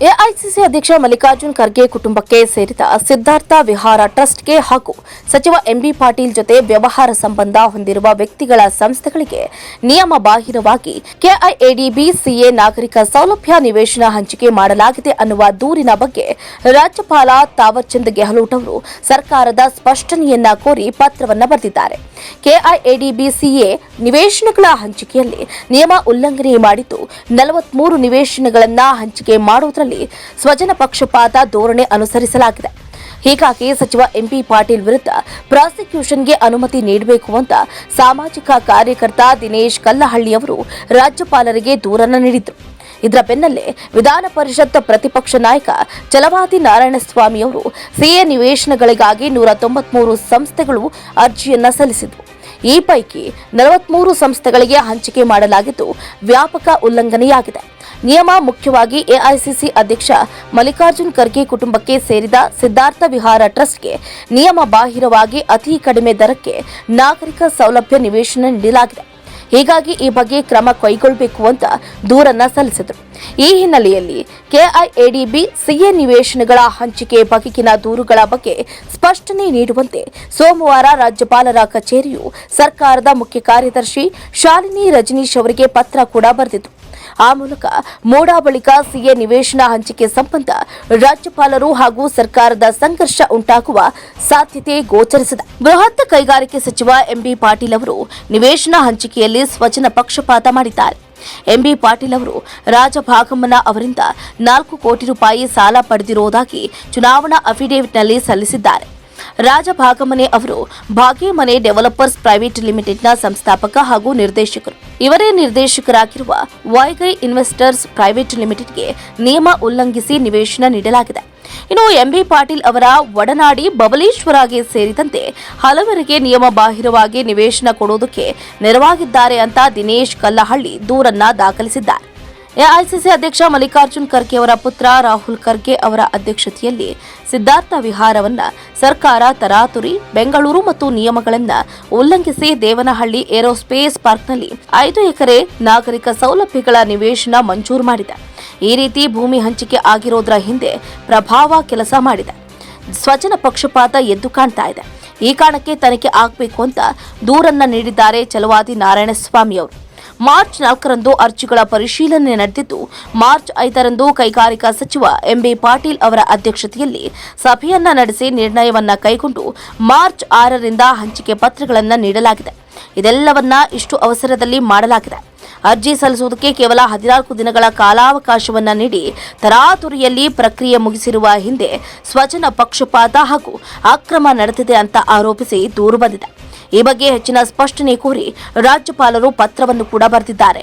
AICC ಅಧ್ಯಕ್ಷ ಮಲ್ಲಿಕಾರ್ಜುನ್ ಖರ್ಗೆ ಕುಟುಂಬಕ್ಕೆ ಸೇರಿದ ಸಿದ್ದಾರ್ಥ ವಿಹಾರ ಟ್ರಸ್ಟ್ಗೆ ಹಾಗೂ ಸಚಿವ ಎಂಬಿ ಪಾಟೀಲ್ ಜೊತೆ ವ್ಯವಹಾರ ಸಂಬಂಧ ಹೊಂದಿರುವ ವ್ಯಕ್ತಿಗಳ ಸಂಸ್ಥೆಗಳಿಗೆ ನಿಯಮ ಬಾಹಿರವಾಗಿ ಕೆಐಎಡಿಬಿ, ಸಿಎ ನಾಗರಿಕ ಸೌಲಭ್ಯ ನಿವೇಶನ ಹಂಚಿಕೆ ಮಾಡಲಾಗಿದೆ ಅನ್ನುವ ದೂರಿನ ಬಗ್ಗೆ ರಾಜ್ಯಪಾಲ ತಾವರ್ಚಂದ್ ಗೆಹ್ಲೋಟ್ ಅವರು ಸರ್ಕಾರದ ಸ್ಪಷ್ಟನೆಯನ್ನ ಕೋರಿ ಪತ್ರವನ್ನು ಬರೆದಿದ್ದಾರೆ. ಕೆಐಎಡಿಬಿ ಸಿಎ ನಿವೇಶನಗಳ ಹಂಚಿಕೆಯಲ್ಲಿ ನಿಯಮ ಉಲ್ಲಂಘನೆ ಮಾಡಿದ್ದು ನಲವತ್ಮೂರು ನಿವೇಶನಗಳನ್ನು ಹಂಚಿಕೆ ಮಾಡುವುದರಲ್ಲಿ ಸ್ವಜನ ಪಕ್ಷಪಾತ ಧೋರಣೆ ಅನುಸರಿಸಲಾಗಿದೆ. ಹೀಗಾಗಿ ಸಚಿವ ಎಂಪಿ ಪಾಟೀಲ್ ವಿರುದ್ಧ ಪ್ರಾಸಿಕ್ಯೂಷನ್ಗೆ ಅನುಮತಿ ನೀಡಬೇಕು ಅಂತ ಸಾಮಾಜಿಕ ಕಾರ್ಯಕರ್ತ ದಿನೇಶ್ ಕಲ್ಲಹಳ್ಳಿ ಅವರು ರಾಜ್ಯಪಾಲರಿಗೆ ದೂರನ್ನು ನೀಡಿದ್ರು. ಇದರ ಬೆನ್ನಲ್ಲೇ ವಿಧಾನ ಪರಿಷತ್ ಪ್ರತಿಪಕ್ಷ ನಾಯಕ ಚಲವಾದಿ ನಾರಾಯಣಸ್ವಾಮಿ ಅವರು ಸಿಎ ನಿವೇಶನಗಳಿಗಾಗಿ ನೂರ ತೊಂಬತ್ಮೂರು ಸಂಸ್ಥೆಗಳು ಅರ್ಜಿಯನ್ನ ಸಲ್ಲಿಸಿದವು. ಈ ಪೈಕಿ ನಲವತ್ಮೂರು ಸಂಸ್ಥೆಗಳಿಗೆ ಹಂಚಿಕೆ ಮಾಡಲಾಗಿದ್ದು ವ್ಯಾಪಕ ಉಲ್ಲಂಘನೆಯಾಗಿದೆ. ನಿಯಮ ಮುಖ್ಯವಾಗಿ ಎಐಸಿಸಿ ಅಧ್ಯಕ್ಷ ಮಲ್ಲಿಕಾರ್ಜುನ್ ಖರ್ಗೆ ಕುಟುಂಬಕ್ಕೆ ಸೇರಿದ ಸಿದ್ಧಾರ್ಥ ವಿಹಾರ ಟ್ರಸ್ಟ್ಗೆ ನಿಯಮ ಬಾಹಿರವಾಗಿ ಅತಿ ಕಡಿಮೆ ದರಕ್ಕೆ ನಾಗರಿಕ ಸೌಲಭ್ಯ ನಿವೇಶನ ನೀಡಲಾಗಿದೆ. ಹೀಗಾಗಿ ಈ ಬಗ್ಗೆ ಕ್ರಮ ಕೈಗೊಳ್ಳಬೇಕು ಅಂತ ದೂರನ್ನ ಸಲ್ಲಿಸಿದರು. ಈ ಹಿನ್ನೆಲೆಯಲ್ಲಿ ಕೆಐಎಡಿಬಿ ಸಿಎ ನಿವೇಶನಗಳ ಹಂಚಿಕೆ ಬಗೆಗಿನ ದೂರುಗಳ ಬಗ್ಗೆ ಸ್ಪಷ್ಟನೆ ನೀಡುವಂತೆ ಸೋಮವಾರ ರಾಜ್ಯಪಾಲರ ಕಚೇರಿಯು ಸರ್ಕಾರದ ಮುಖ್ಯ ಕಾರ್ಯದರ್ಶಿ ಶಾಲಿನಿ ರಜನೀಶ್ ಅವರಿಗೆ ಪತ್ರ ಕೂಡ ಬರೆದಿತ್ತು. ಆ ಮೂಲಕ ಮೋಡಾ ಬಳಿಕ ಸಿಎ ನಿವೇಶನ ಹಂಚಿಕೆ ಸಂಬಂಧ ರಾಜ್ಯಪಾಲರು ಹಾಗೂ ಸರ್ಕಾರದ ಸಂಘರ್ಷ ಉಂಟಾಗುವ ಸಾಧ್ಯತೆ ಗೋಚರಿಸಿದೆ. ಬೃಹತ್ ಕೈಗಾರಿಕೆ ಸಚಿವ ಎಂಬಿ ಪಾಟೀಲ್ ಅವರು ನಿವೇಶನ ಹಂಚಿಕೆಯಲ್ಲಿ ಸ್ವಜನ ಪಕ್ಷಪಾತ ಮಾಡಿದ್ದಾರೆ. ಎಂಬಿ ಪಾಟೀಲ್ ಅವರು ರಾಜಭಾಗಮ್ಮನ ಅವರಿಂದ ನಾಲ್ಕು ಕೋಟಿ ರೂಪಾಯಿ ಸಾಲ ಪಡೆದಿರುವುದಾಗಿ ಚುನಾವಣಾ ಅಫಿಡೇವಿಟ್ನಲ್ಲಿ ಸಲ್ಲಿಸಿದ್ದಾರೆ. ರಾಜಭಾಗಮನೆ ಅವರು ಭಾಗೇಮನೆ ಡೆವಲಪರ್ಸ್ ಪ್ರೈವೇಟ್ ಲಿಮಿಟೆಡ್ನ ಸಂಸ್ಥಾಪಕ ಹಾಗೂ ನಿರ್ದೇಶಕರು. ಇವರೇ ನಿರ್ದೇಶಕರಾಗಿರುವ ವೈಗೈ ಇನ್ವೆಸ್ಟರ್ಸ್ ಪ್ರೈವೇಟ್ ಲಿಮಿಟೆಡ್ಗೆ ನಿಯಮ ಉಲ್ಲಂಘಿಸಿ ನಿವೇಶನ ನೀಡಲಾಗಿದೆ. ಇನ್ನು ಎಂಬಿ ಪಾಟೀಲ್ ಅವರ ಒಡನಾಡಿ ಬಬಲೇಶ್ವರಗೆ ಸೇರಿದಂತೆ ಹಲವರಿಗೆ ನಿಯಮ ಬಾಹಿರವಾಗಿ ನಿವೇಶನ ಕೊಡುವುದಕ್ಕೆ ನೆರವಾಗಿದ್ದಾರೆ ಅಂತ ದಿನೇಶ್ ಕಲ್ಲಹಳ್ಳಿ ದೂರನ್ನ ದಾಖಲಿಸಿದ್ದಾರೆ. ಎಐಸಿಸಿ ಅಧ್ಯಕ್ಷ ಮಲ್ಲಿಕಾರ್ಜುನ್ ಖರ್ಗೆ ಅವರ ಪುತ್ರ ರಾಹುಲ್ ಖರ್ಗೆ ಅವರ ಅಧ್ಯಕ್ಷತೆಯಲ್ಲಿ ಸಿದ್ಧಾರ್ಥ ವಿಹಾರವನ್ನ ಸರ್ಕಾರ ತರಾತುರಿ, ಬೆಂಗಳೂರು ಮತ್ತು ನಿಯಮಗಳನ್ನ ಉಲ್ಲಂಘಿಸಿ ದೇವನಹಳ್ಳಿ ಏರೋಸ್ಪೇಸ್ ಪಾರ್ಕ್ನಲ್ಲಿ ಐದು ಎಕರೆ ನಾಗರಿಕ ಸೌಲಭ್ಯಗಳ ನಿವೇಶನ ಮಂಜೂರು ಮಾಡಿದೆ. ಈ ರೀತಿ ಭೂಮಿ ಹಂಚಿಕೆ ಆಗಿರೋದ್ರ ಹಿಂದೆ ಪ್ರಭಾವ ಕೆಲಸ ಮಾಡಿದೆ. ಸ್ವಜನ ಪಕ್ಷಪಾತ ಎದ್ದು ಕಾಣ್ತಾ ಇದೆ. ಈ ಕಾರಣಕ್ಕೆ ತನಿಖೆ ಆಗಬೇಕು ಅಂತ ದೂರನ್ನ ನೀಡಿದ್ದಾರೆ ಚಲವಾದಿ ನಾರಾಯಣಸ್ವಾಮಿ ಅವರು. ಮಾರ್ಚ್ ನಾಲ್ಕರಂದು ಅರ್ಜಿಗಳ ಪರಿಶೀಲನೆ ನಡೆದಿದ್ದು, ಮಾರ್ಚ್ ಐದರಂದು ಕೈಗಾರಿಕಾ ಸಚಿವ ಎಂಬಿ ಪಾಟೀಲ್ ಅವರ ಅಧ್ಯಕ್ಷತೆಯಲ್ಲಿ ಸಭೆಯನ್ನ ನಡೆಸಿ ನಿರ್ಣಯವನ್ನ ಕೈಗೊಂಡು ಮಾರ್ಚ್ ಆರರಿಂದ ಹಂಚಿಕೆ ಪತ್ರಗಳನ್ನು ನೀಡಲಾಗಿದೆ. ಇದೆಲ್ಲವನ್ನ ಇಷ್ಟು ಅವಸರದಲ್ಲಿ ಮಾಡಲಾಗಿದೆ. ಅರ್ಜಿ ಸಲ್ಲಿಸುವುದಕ್ಕೆ ಕೇವಲ ಹದಿನಾಲ್ಕು ದಿನಗಳ ಕಾಲಾವಕಾಶವನ್ನ ನೀಡಿ ತರಾತುರಿಯಲ್ಲಿ ಪ್ರಕ್ರಿಯೆ ಮುಗಿಸಿರುವ ಹಿಂದೆ ಸ್ವಜನ ಪಕ್ಷಪಾತ ಹಾಗೂ ಅಕ್ರಮ ನಡೆದಿದೆ ಅಂತ ಆರೋಪಿಸಿ ದೂರು ಬಂದಿದೆ. ಈ ಬಗ್ಗೆ ಹೆಚ್ಚಿನ ಸ್ಪಷ್ಟನೆ ಕೋರಿ ರಾಜ್ಯಪಾಲರು ಪತ್ರವನ್ನು ಕೂಡ ಬರೆದಿದ್ದಾರೆ.